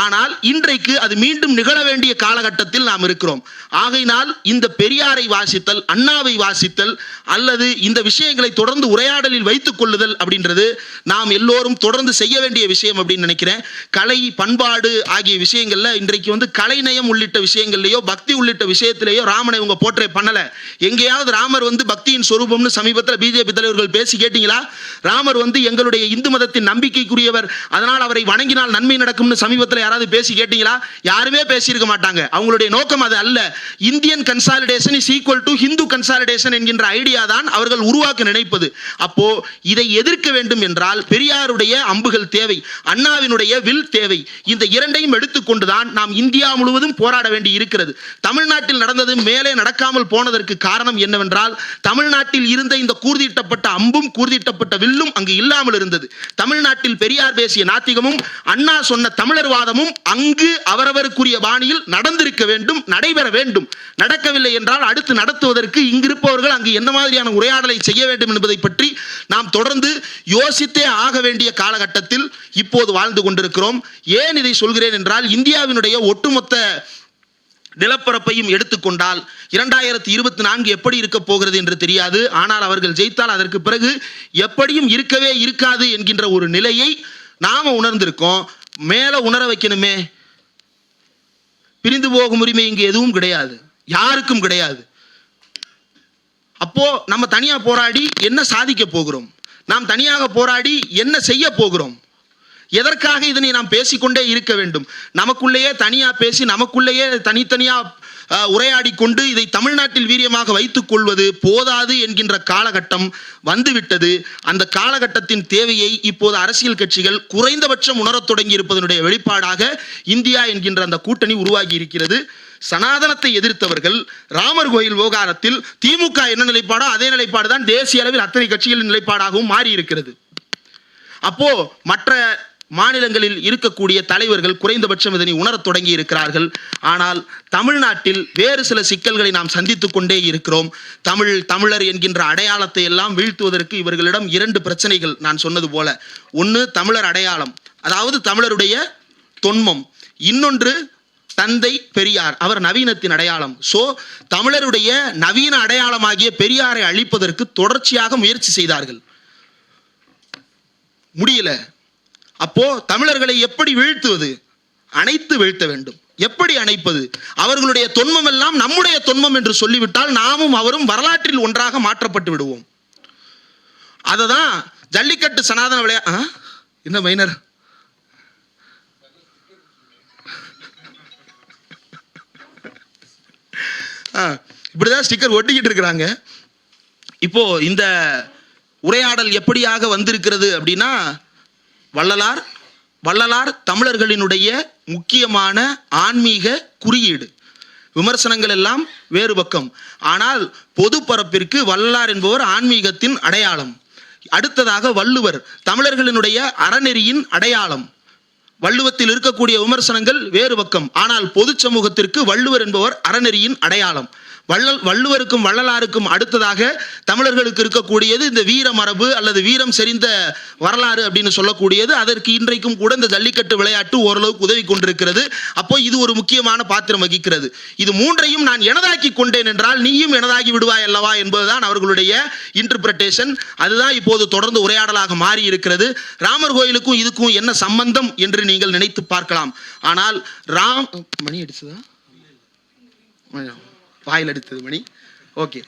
ஆனால் இன்றைக்கு அது மீண்டும் நிகழ வேண்டிய காலகட்டத்தில் நாம் இருக்கிறோம். ஆகையினால் இந்த பெரியாரை வாசித்தல் அண்ணாவை வாசித்தல் அல்லது இந்த விஷயங்களை தொடர்ந்து உரையாடலில் வைத்துக் கொள்ளுதல் அப்படின்றது நாம் எல்லோரும் தொடர்ந்து செய்ய வேண்டிய விஷயம் அப்படின்னு நினைக்கிறேன். கலை பண்பாடு ஆகிய விஷயங்கள்ல இன்றைக்கு வந்து கலைநயம் உள்ளிட்ட விஷயங்கள்லையோ பக்தி உள்ளிட்ட விஷயத்திலேயோ ராமனை இவங்க போற்றே பண்ணல. எங்கேயாவது ராமர் வந்து பக்தியின் சொரூபம்னு சமீபத்தில் பிஜேபி தலைவர்கள் பேசி கேட்டீங்களா? ராமர் வந்து எங்களுடைய இந்து மதத்தின் நம்பிக்கைக்குரியவர். அதனால் அவரை வணங்கினால் நன்மை நடக்கும்னு சமீபத்தில் யாராவது பேசி கேட்டீங்களா? யாருமே பேசியிருக்க மாட்டாங்க. அவங்களுடைய நோக்கம் அது அல்ல. Indian consolidation is equal to Hindu consolidation என்கின்ற ஐடியா தான் அவர்கள் உருவாக்க நினைப்பது. அப்போ இதை எதிர்க்க வேண்டும் என்றால் பெரியாருடைய அம்புகள் தேவை அண்ணாவினுடைய வில் தேவை. இந்த இரண்டையும் எடுத்துக்கொண்டுதான் நாம் இந்தியா முழுவதும் போராட வேண்டி இருக்கிறது. தமிழ்நாட்டில் நடந்தது மேலே நடக்காமல் போனதற்கு காரணம் என்னவென்றால் தமிழ்நாட்டில் இருந்த இந்த கூர்தீட்டப்பட்ட அம்பும் கூர்தீட்டப்பட்ட வில்லும் அங்கு இல்லாமல் இருந்தது. தமிழ்நாட்டில் பெரியார் பேசிய நாத்திகமும் அண்ணா சொன்ன தமிழர்வாத விவாதமும் அங்கு அவரவருக்குரிய பாணியில் நடந்திருக்க வேண்டும் நடைபெற வேண்டும். நடக்கவில்லை என்றால் அடுத்து நடத்துவதற்கு இங்கிருப்பவர்கள் அங்கு என்ன மாதிரியான உரையாடலை செய்ய வேண்டும் என்பதை பற்றி நாம் தொடர்ந்து யோசித்தே ஆக வேண்டிய காலகட்டத்தில் இப்போது வாழ்ந்து கொண்டிருக்கிறோம். ஏன் இதை சொல்கிறேன் என்றால் இந்தியாவினுடைய ஒட்டுமொத்த நிலப்பரப்பையும் எடுத்துக்கொண்டால் இரண்டாயிரத்தி இருபத்தி நான்கு எப்படி இருக்க போகிறது என்று தெரியாது. ஆனால் அவர்கள் ஜெயித்தால் அதற்கு பிறகு எப்படியும் இருக்கவே இருக்காது என்கின்ற ஒரு நிலையை நாம உணர்ந்திருக்கோம். மேல உணர வைக்கணுமே. பிரிந்து போகும் உரிமை இங்கு எதுவும் கிடையாது. யாருக்கும் கிடையாது. அப்போ நம்ம தனியா போராடி என்ன சாதிக்க போகிறோம்? நாம் தனியாக போராடி என்ன செய்ய போகிறோம்? எதற்காக இதனை நாம் பேசிக்கொண்டே இருக்க வேண்டும்? நமக்குள்ளேயே தனியா பேசி நமக்குள்ளேயே தனித்தனியா உரையாடி கொண்டு இதை தமிழ்நாட்டில் வீரியமாக வைத்துக் கொள்வது போதாது என்கின்ற காலகட்டம் வந்துவிட்டது. அந்த காலகட்டத்தின் தேவையை இப்போது அரசியல் கட்சிகள் குறைந்தபட்சம் உணரத் தொடங்கி இருப்பதனுடைய வெளிப்பாடாக இந்தியா என்கின்ற அந்த கூட்டணி உருவாகி இருக்கிறது. சனாதனத்தை எதிர்த்தவர்கள் ராமர் கோயில் விவகாரத்தில் திமுக என்ன நிலைப்பாடோ அதே நிலைப்பாடு தான் தேசிய அளவில் அத்தனை கட்சிகளின் நிலைப்பாடாகவும் மாறி இருக்கிறது அப்போ மற்ற மாநிலங்களில் இருக்கக்கூடிய தலைவர்கள் குறைந்தபட்சம் இதனை உணரத் தொடங்கி இருக்கிறார்கள். ஆனால் தமிழ்நாட்டில் வேறு சில சிக்கல்களை நாம் சந்தித்து கொண்டே இருக்கிறோம். தமிழ் தமிழர் என்கின்ற அடையாளத்தை எல்லாம் வீழ்த்துவதற்கு இவர்களிடம் இரண்டு பிரச்சனைகள் நான் சொன்னது போல. ஒன்று தமிழர் அடையாளம். அதாவது தமிழருடைய தொன்மம். இன்னொன்று தந்தை பெரியார். அவர் நவீனத்தின் அடையாளம். சோ தமிழருடைய நவீன அடையாளமாகிய பெரியாரை அழிப்பதற்கு தொடர்ச்சியாக முயற்சி செய்தார்கள். முடியல. அப்போ தமிழர்களை எப்படி வீழ்த்துவது? அணைத்து வீழ்த்த வேண்டும். எப்படி அணைப்பது? அவர்களுடைய தொன்மம் எல்லாம் நம்முடைய தொன்மம் என்று சொல்லிவிட்டால் நாமும் அவரும் வரலாற்றில் ஒன்றாக மாற்றப்பட்டு விடுவோம். அதை தான் ஜல்லிக்கட்டு சனாதன விளையா ஆ? என்ன மைனர்? ஆ, இப்படிதான் ஸ்டிக்கர் ஒட்டிக்கிட்டு இருக்கிறாங்க. இப்போ இந்த உரையாடல் எப்படியாக வந்திருக்கிறது அப்படின்னா வள்ளலார் வள்ளலார் தமிழர்களினுடைய முக்கியமான ஆன்மீக குறியீடு. விமர்சனங்கள் எல்லாம் வேறு பக்கம். ஆனால் பொது பரப்பிற்கு வள்ளலார் என்பவர் ஆன்மீகத்தின் அடையாளம். அடுத்ததாக வள்ளுவர் தமிழர்களினுடைய அறநெறியின் அடையாளம். வள்ளுவத்தில் இருக்கக்கூடிய விமர்சனங்கள் வேறு பக்கம். ஆனால் பொது சமூகத்திற்கு வள்ளுவர் என்பவர் அறநெறியின் அடையாளம். வள்ளல் வள்ளுவருக்கும் வள்ளலாருக்கும் அடுத்ததாக தமிழர்களுக்கு இருக்கக்கூடியது இந்த வீர மரபு அல்லது வீரம் செறிந்த வரலாறு அப்படின்னு சொல்லக்கூடியது. அதற்கு இன்றைக்கும் கூட இந்த ஜல்லிக்கட்டு விளையாட்டு ஓரளவுக்கு உதவி கொண்டிருக்கிறது. அப்போ இது ஒரு முக்கியமான பாத்திரம் வகிக்கிறது. இது மூன்றையும் நான் எனதாக்கி கொண்டேன் என்றால் நீயும் எனதாகி விடுவாய் அல்லவா என்பதுதான் அவர்களுடைய இன்டர்பிரட்டேஷன் அதுதான் இப்போது தொடர்ந்து உரையாடலாக மாறி இருக்கிறது ராமர் கோயிலுக்கும் இதுக்கும் என்ன சம்பந்தம் என்று நீங்கள் நினைத்து பார்க்கலாம். ஆனால் ராம் மணி அடிச்சதா? வாயில் அடித்தது மணி. ஓகே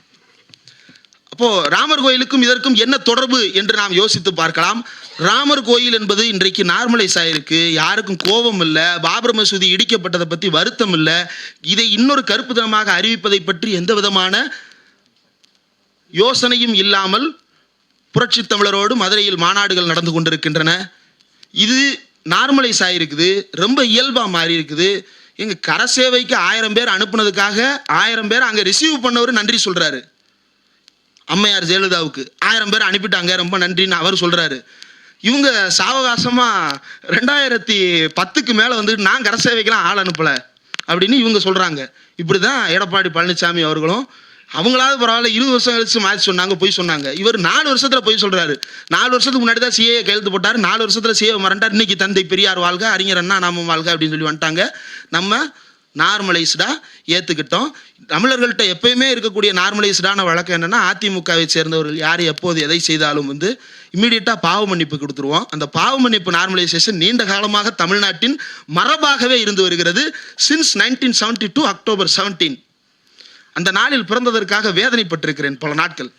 அப்போ ராமர் கோயிலுக்கும் இதற்கும் என்ன தொடர்பு என்று நாம் யோசித்து பார்க்கலாம். ராமர் கோயில் என்பது இன்றைக்கு நார்மலைஸ் ஆயிருக்கு. யாருக்கும் கோபம் இல்லை. பாபர் மசூதி இடிக்கப்பட்டதை பற்றி வருத்தம் இல்லை. இதை இன்னொரு கருப்பு தினமாக அறிவிப்பதை பற்றி எந்த விதமான யோசனையும் இல்லாமல் புரட்சி தமிழரோடு மதுரையில் மாநாடுகள் நடந்து கொண்டிருக்கின்றன. இது நார்மலைஸ் ஆகிருக்குது ரொம்ப இயல்பாக மாறி இருக்குது எங்க கர சேவைக்கு ஆயிரம் பேர் அனுப்புனதுக்காக ஆயிரம் பேர் அங்கே ரிசீவ் பண்ணவர் நன்றி சொல்றாரு. அம்மையார் ஜெயலலிதாவுக்கு ஆயிரம் பேர் அனுப்பிட்டாங்க ரொம்ப நன்றின்னு அவர் சொல்றாரு. இவங்க சாவகாசமா ரெண்டாயிரத்தி பத்துக்கு மேலே வந்து நான் கர சேவைக்கெல்லாம் ஆள் அனுப்பல அப்படின்னு இவங்க சொல்றாங்க. இப்படிதான் எடப்பாடி பழனிசாமி அவர்களும் அவங்களாவது பரவாயில்ல இருபது வருஷம் கழிச்சு மாற்றி சொன்னாங்க பொய் சொன்னாங்க. இவர் நாலு வருஷத்துல பொய் சொல்றாரு. நாலு வருஷத்துக்கு முன்னாடி தான் சிஏ கையெழுத்து போட்டார். நாலு வருஷத்துல சிஏ மறண்டார் இன்னைக்கு தந்தை பெரியார் வாழ்க அறிஞர் அண்ணா நாமம் வாழ்க அப்படின்னு சொல்லி வந்துட்டாங்க. நம்ம நார்மலைஸ்டா ஏத்துக்கிட்டோம். தமிழர்கள்ட்ட எப்பயுமே இருக்கக்கூடிய நார்மலைஸ்டான வழக்கம் என்னன்னா அதிமுகவை சேர்ந்தவர்கள் யார் எப்போது எதை செய்தாலும் வந்து இம்மிடியட்டா பாவ மன்னிப்பு கொடுத்துருவோம். அந்த பாவ மன்னிப்பு நார்மலைசேஷன் நீண்ட காலமாக தமிழ்நாட்டின் மரபாகவே இருந்து வருகிறது. Since nineteen seventy two October seventeen அந்த நாளில் பிறந்ததற்காக வேதனைப்பட்டிருக்கிறேன் பல நாட்கள்.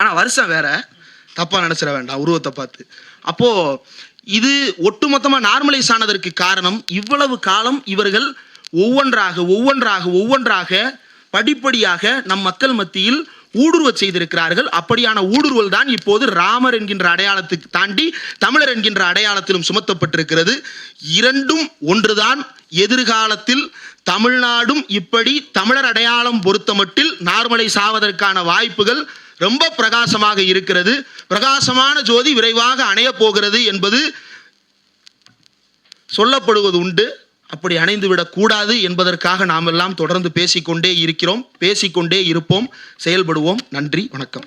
ஆனா வருஷம் வேற. தப்பா நினைச்சிட வேண்டாம் உருவத்தை பார்த்து. அப்போ இது ஒட்டுமொத்தமா நார்மலைஸ் ஆனதற்கு காரணம் இவ்வளவு காலம் இவர்கள் ஒவ்வொன்றாக ஒவ்வொன்றாக ஒவ்வொன்றாக படிப்படியாக நம் மக்கள் மத்தியில் ஊடுருவ செய்திருக்கிறார்கள். அப்படியான ஊடுருவல் தான் இப்போது ராமர் என்கின்ற அடையாளத்துக்கு தாண்டி தமிழர் என்கின்ற அடையாளத்திலும் சுமத்தப்பட்டிருக்கிறது. இரண்டும் ஒன்றுதான் எதிர்காலத்தில் தமிழ்நாடும் இப்படி தமிழர் அடையாளம் பொறுத்தமட்டில் நார்மலை சாவதற்கான வாய்ப்புகள் ரொம்ப பிரகாசமாக இருக்கிறது. பிரகாசமான ஜோதி விரைவாக அணையப் போகிறது என்பது சொல்லப்படுவது உண்டு. அப்படி அணைந்து விடக்கூடாது என்பதற்காக நாம் எல்லாம் தொடர்ந்து பேசிக்கொண்டே இருக்கிறோம். பேசிக்கொண்டே இருப்போம். செயல்படுவோம். நன்றி. வணக்கம்.